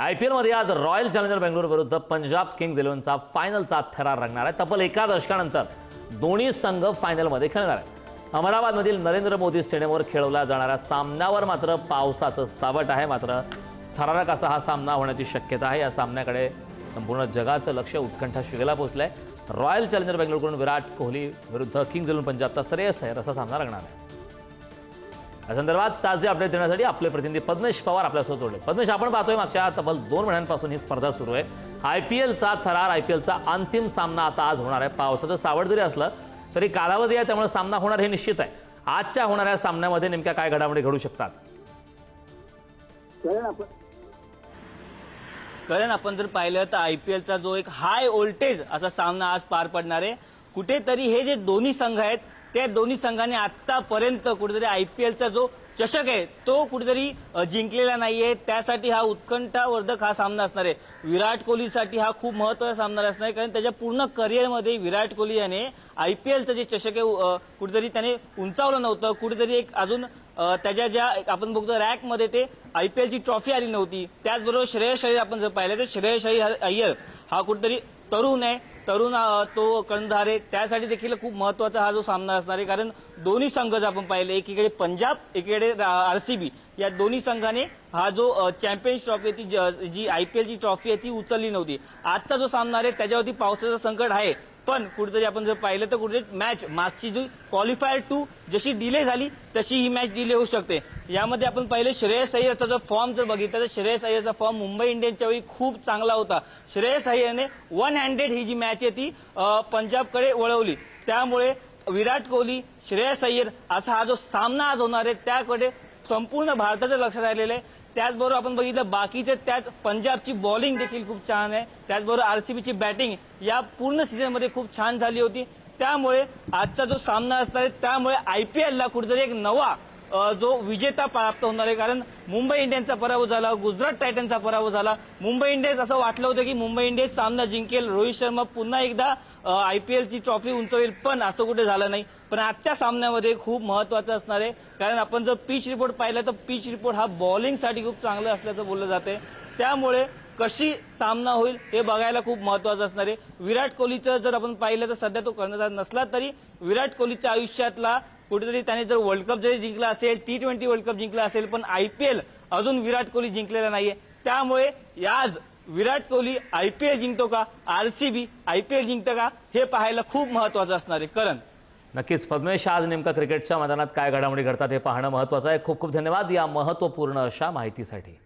I P एलमध्ये आज royal challenger Bangalore विरुद्ध पंजाब किंग्ज इलेव्हनचा फायनलचा थरार रंगणार आहे. तब्बल एका दशकानंतर दोन्ही संघ फायनलमध्ये खेळणार आहेत. अहमदाबादमधील नरेंद्र मोदी स्टेडियमवर खेळवल्या जाणाऱ्या सामन्यावर मात्र पावसाचं सावट आहे. मात्र थरारक असा हा सामना होण्याची शक्यता आहे. या सामन्याकडे संपूर्ण जगाचं लक्ष उत्कंठा शिगेला आहे रॉयल चॅलेंजर बेंगलोरकडून विराट कोहली विरुद्ध किंग्ज इलेव्हन पंजाबचा श्रेयस आहे. असा सामना रंगणार आहे. या संदर्भात ताजे अपडेट देण्यासाठी आपले प्रतिनिधी पद्मेश पवार आपल्यासोबत जोडले पद्मेश आपण पाहतोय मागच्या तब्बल दोन महिन्यांपासून ही स्पर्धा सुरू आहे. आय पी एलचा थरार आय पी एलचा अंतिम सामना आता आज होणार आहे. पावसाचं सावट जरी असलं तरी कालावधी आहे त्यामुळे सामना होणार हे निश्चित आहे. आजच्या होणाऱ्या सामन्यामध्ये नेमक्या काय घडामोडी घडू शकतात? कारण आपण. जर पाहिलं तर आय पी एलचा जो एक हाय व्होल्टेज असा सामना आज पार पडणार आहे. कुठेतरी हे जे दोन्ही संघ आहेत त्या दोन्ही संघाने आतापर्यंत कुठेतरी आय पी एलचा जो चषक आहे तो कुठेतरी जिंकलेला नाहीये. त्यासाठी हा उत्कंठावर्धक हा सामना असणार आहे. विराट कोहलीसाठी हा खूप महत्त्वाचा सामना असणार आहे. कारण त्याच्या पूर्ण करिअरमध्ये विराट कोहली याने आय पी एलचं जे चषक आहे कुठेतरी त्याने उंचावलं नव्हतं. कुठेतरी एक अजून त्याच्या ज्या आपण बघतो रॅकमध्ये ते आय पी एलची ट्रॉफी आली नव्हती. त्याचबरोबर श्रेयस अय्यर आपण जर पाहिलं तर श्रेयस अय्यर हा कुठेतरी तरुण आहे. तरुण तो कर्णधार आहे. त्यासाठी देखील खूप महत्त्वाचा हा जो सामना असणार आहे. कारण दोन्ही संघ जर आपण पाहिले एकीकडे पंजाब एकीकडे आरसीबी या दोन्ही संघाने हा जो चॅम्पियन्स ट्रॉफी आहे ती ज- जी आय पी एलची ट्रॉफी आहे ती उचलली नव्हती. आजचा जो सामना आहे त्याच्यावरती पावसाचं संकट आहे. पण कुठेतरी आपण जर पाहिलं तर कुठेतरी मॅच मागची जी क्वालिफायर टू जशी डिले झाली तशी ही मॅच डिले होऊ शकते. यामध्ये आपण पाहिलं श्रेयस अय्यरचा जर फॉर्म जर बघितला तर श्रेयस अय्यरचा फॉर्म मुंबई इंडियन्सच्या वेळी खूप चांगला होता. श्रेयस अय्यरने वन हँड्रेड ही जी मॅच आहे ती पंजाबकडे वळवली. त्यामुळे विराट कोहली श्रेयस अय्यर असा हा जो सामना आज होणार आहे त्याकडे संपूर्ण भारताचं लक्ष राहिलेलं आहे. त्याचबरोबर आपण बघितलं बाकीचे त्याच पंजाबची बॉलिंग देखील खूप छान आहे. त्याचबरोबर आरसीबीची बॅटिंग या पूर्ण सीझनमध्ये खूप छान झाली होती. त्यामुळे आजचा जो सामना असणार आहे त्यामुळे आय पी एलला कुठेतरी एक नवा जो विजेता प्राप्त होणार आहे. कारण मुंबई इंडियन्सचा पराभव झाला गुजरात टायटनचा पराभव झाला. मुंबई इंडियन्स असं वाटलं होतं की मुंबई इंडियन्स सामना जिंकेल. रोहित शर्मा पुन्हा एकदा आय पी एलची ट्रॉफी उंचवेल पण असं कुठे झालं नाही. पण आजच्या सामन्यामध्ये खूप महत्वाचं असणार आहे. कारण आपण जर पिच रिपोर्ट पाहिला तर पिच रिपोर्ट हा बॉलिंगसाठी खूप चांगलं असल्याचं बोललं जाते. त्यामुळे कशी सामना होईल हे बघायला खूप महत्वाचं असणार आहे. विराट कोहलीचं जर आपण पाहिलं तर सध्या तो कर्णधार नसला तरी विराट कोहलीच्या आयुष्यातला कुठेतरी त्याने जर वर्ल्ड कप जरी जिंकला असेल टी ट्वेंटी वर्ल्ड कप जिंकला असेल पण आय पी एल अजून विराट कोहली जिंकलेला नाहीये. त्यामुळे आज विराट कोहली आयपीएल जिंकतो का? आरसीबी आयपीएल पी जिंकतं का? हे पाहायला खूप महत्वाचं असणार आहे. करण. नक्कीच. पद्मेश आज नेमका क्रिकेटच्या मैदानात काय घडामोडी घडतात हे पाहणं महत्त्वाचं आहे. खूप खूप धन्यवाद या महत्त्वपूर्ण अशा माहितीसाठी.